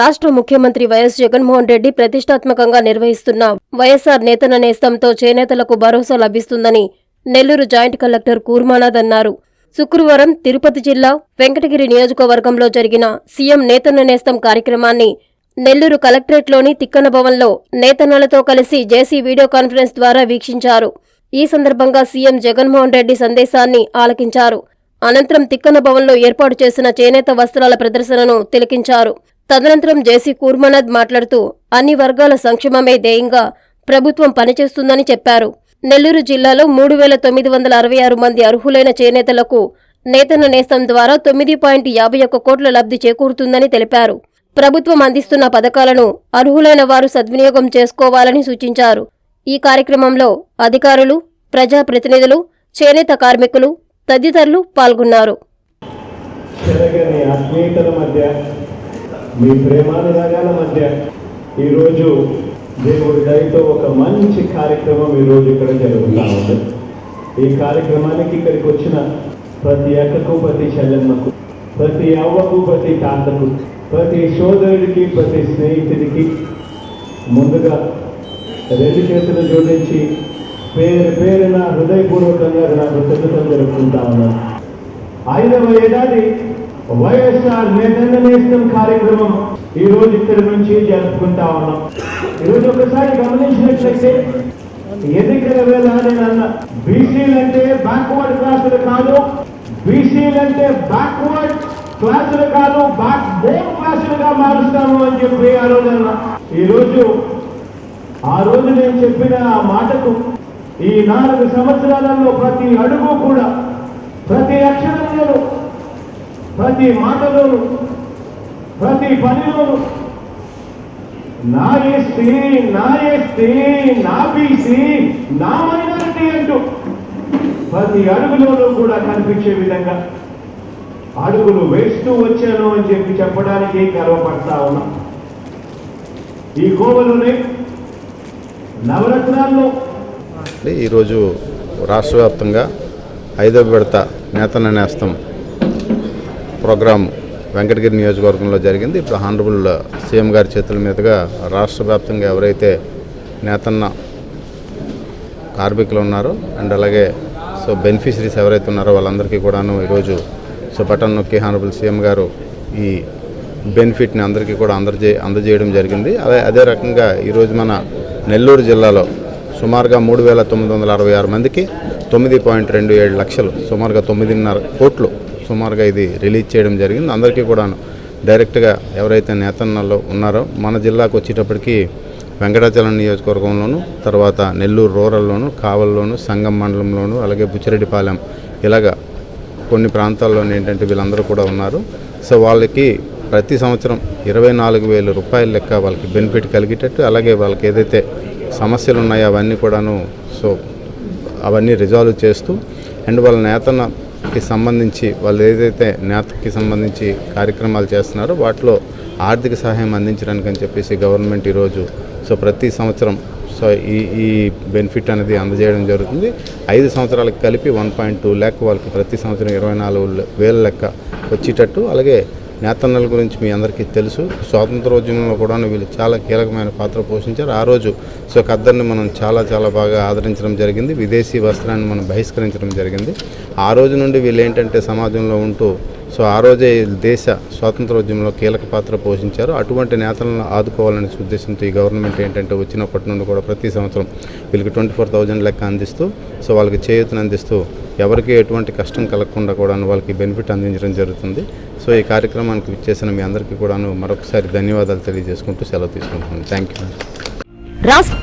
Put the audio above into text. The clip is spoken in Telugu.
రాష్ట్ర ముఖ్యమంత్రి వైఎస్ జగన్మోహన్ రెడ్డి ప్రతిష్టాత్మకంగా నిర్వహిస్తున్న వైఎస్ఆర్ నేతన నేస్తంతో చేనేతలకు భరోసా లభిస్తుందని నెల్లూరు జాయింట్ కలెక్టర్ కూర్మానాథ్ అన్నారు. శుక్రవారం తిరుపతి జిల్లా వెంకటగిరి నియోజకవర్గంలో జరిగిన సీఎం నేతన్న నేస్తం కార్యక్రమాన్ని నెల్లూరు కలెక్టరేట్లోని తిక్కన భవన్లో నేతన్నలతో కలిసి జేసీ వీడియో కాన్ఫరెన్స్ ద్వారా వీక్షించారు. ఈ సందర్భంగా సీఎం జగన్మోహన్ రెడ్డి సందేశాన్ని ఆలకించారు. అనంతరం తిక్కన భవన్లో ఏర్పాటు చేసిన చేనేత వస్త్రాల ప్రదర్శనను తిలకించారు. తదనంతరం జేసీ కూర్మనాథ్ మాట్లాడుతూ అన్ని వర్గాల సంక్షేమమే ధ్యేయంగా ప్రభుత్వం పనిచేస్తుందని చెప్పారు. నెల్లూరు జిల్లాలో మూడు వేల తొమ్మిది వందల అరవై ఆరు మంది అర్హులైన చేనేతలకు నేతన్న నేస్తం ద్వారా తొమ్మిది పాయింట్ యాభై ఒక్క కోట్ల లబ్ధి చేకూరుతుందని తెలిపారు. ప్రభుత్వం అందిస్తున్న పథకాలను అర్హులైన వారు సద్వినియోగం చేసుకోవాలని సూచించారు. ఈ కార్యక్రమంలో అధికారులు ప్రజాప్రతినిధులు చేనేత కార్మికులు తదితరులు పాల్గొన్నారు. మీ ఆత్మీయతల మధ్య మధ్య ఈరోజు దేవుడి దయతో ఒక మంచి కార్యక్రమం ఈరోజు ఇక్కడ జరుగుతూ ఉంది. ఈ కార్యక్రమానికి ఇక్కడికి వచ్చిన ప్రతి అక్కకు ప్రతి చెల్లెమ్మకు ప్రతి అవ్వకు ప్రతి తాతకు ప్రతి సోదరుడికి ప్రతి స్నేహితుడికి ముందుగా రెండు చేతులు జోడించి పేరు పేరున హృదయపూర్వకంగా నా కృతజ్ఞతలు జరుపుకుంటా ఉన్నాను. ఐదవ ఏడాది వైఎస్ఆర్ నేతన్న నేస్తం కార్యక్రమం ఈ రోజు ఇక్కడి నుంచి జరుపుకుంటా ఉన్నాం. ఈరోజు ఒకసారి గమనించినట్లయితే ఎన్నికల వేళ నేను అన్న బీసీలంటే బ్యాక్వర్డ్ క్లాసులు కాదు బీసీలంటే బ్యాక్వర్డ్ క్లాసులు కాదు బ్యాక్ బోన్ క్లాసులుగా మారుస్తాము అని చెప్పి ఆ రోజు అన్న. ఈ రోజు ఆ రోజు నేను చెప్పిన ఆ మాటకు ఈ నాలుగు సంవత్సరాలలో ప్రతి అడుగు కూడా ప్రతి అక్షరంలోను ప్రతి మాటలోను ప్రతి పనిలోను నా ఎస్టీ నా ఎస్టీ నా బీసీ నా మైనారిటీ అంటూ ప్రతి అడుగులోనూ కూడా కనిపించే విధంగా అడుగులు వేస్తూ వచ్చాను అని చెప్పి చెప్పడానికి గర్వపడతా ఉన్నా. ఈ కోవలోనే నవరత్నాల్లో ఈరోజు రాష్ట్ర వ్యాప్తంగా ఐదో విడత నేతన్న నేస్తం ప్రోగ్రాం వెంకటగిరి నియోజకవర్గంలో జరిగింది. ఇప్పుడు హానరబుల్ సీఎం గారి చేతుల మీదుగా రాష్ట్ర వ్యాప్తంగా ఎవరైతే నేతన్న కార్మికులు ఉన్నారో అండ్ అలాగే సో బెనిఫిషరీస్ ఎవరైతే ఉన్నారో వాళ్ళందరికీ కూడాను ఈరోజు సో బటన్ నొక్కి హానరబుల్ సీఎం గారు ఈ బెనిఫిట్ని అందరికీ కూడా అందజే అందజేయడం జరిగింది. అదే అదే రకంగా ఈరోజు మన నెల్లూరు జిల్లాలో సుమారుగా మూడు వేల తొమ్మిది వందల అరవై ఆరు మందికి తొమ్మిది పాయింట్ రెండు ఏడు లక్షలు సుమారుగా తొమ్మిదిన్నర కోట్లు సుమారుగా ఇది రిలీజ్ చేయడం జరిగింది. అందరికీ కూడాను డైరెక్ట్గా ఎవరైతే నేతన్నల్లో ఉన్నారో మన జిల్లాకు వచ్చేటప్పటికి వెంకటాచలం నియోజకవర్గంలోను తర్వాత నెల్లూరు రూరల్లోను కావల్లోను సంగం మండలంలోను అలాగే బుచ్చిరెడ్డిపాలెం ఇలాగా కొన్ని ప్రాంతాల్లో ఏంటంటే వీళ్ళందరూ కూడా ఉన్నారు. సో వాళ్ళకి ప్రతి సంవత్సరం ఇరవై నాలుగు వేల రూపాయల లెక్క వాళ్ళకి బెనిఫిట్ కలిగేటట్టు అలాగే వాళ్ళకి ఏదైతే సమస్యలు ఉన్నాయి అవన్నీ కూడాను. సో అవన్నీ రిజాల్వ్ చేస్తూ అండ్ వాళ్ళ నేతకి సంబంధించి వాళ్ళు ఏదైతే నేతకి సంబంధించి కార్యక్రమాలు చేస్తున్నారో వాటిలో ఆర్థిక సహాయం అందించడానికి అని చెప్పేసి గవర్నమెంట్ ఈరోజు సో ప్రతి సంవత్సరం సో ఈ ఈ బెనిఫిట్ అనేది అందజేయడం జరుగుతుంది. ఐదు సంవత్సరాలకు కలిపి వన్ పాయింట్ టూ ల్యాక్ వాళ్ళకి ప్రతి సంవత్సరం ఇరవై నాలుగు వేల లెక్క వచ్చేటట్టు అలాగే నేతన్నల గురించి మీ అందరికీ తెలుసు. స్వాతంత్రోద్యమంలో కూడా వీళ్ళు చాలా కీలకమైన పాత్ర పోషించారు. ఆ రోజు సో ఖద్దర్ని మనం చాలా చాలా బాగా ఆదరించడం జరిగింది. విదేశీ వస్త్రాన్ని మనం బహిష్కరించడం జరిగింది. ఆ రోజు నుండి వీళ్ళు ఏంటంటే సమాజంలో ఉంటూ సో ఆ రోజే దేశ స్వాతంత్రోద్యమంలో కీలక పాత్ర పోషించారు. అటువంటి నేతలను ఆదుకోవాలనే ఉద్దేశంతో ఈ గవర్నమెంట్ ఏంటంటే వచ్చినప్పటి నుండి కూడా ప్రతి సంవత్సరం వీళ్ళకి ట్వంటీ ఫోర్ థౌజండ్ లెక్క అందిస్తూ సో వాళ్ళకి చేయూతను అందిస్తూ ఎవరికి ఎటువంటి కష్టం కలగకుండా కూడా వాళ్ళకి బెనిఫిట్ అందించడం జరుగుతుంది. సో ఈ కార్యక్రమానికి ఇచ్చేసిన మీ అందరికీ కూడాను మరొకసారి ధన్యవాదాలు తెలియజేసుకుంటూ సెలవు తీసుకుంటున్నాను. Thank you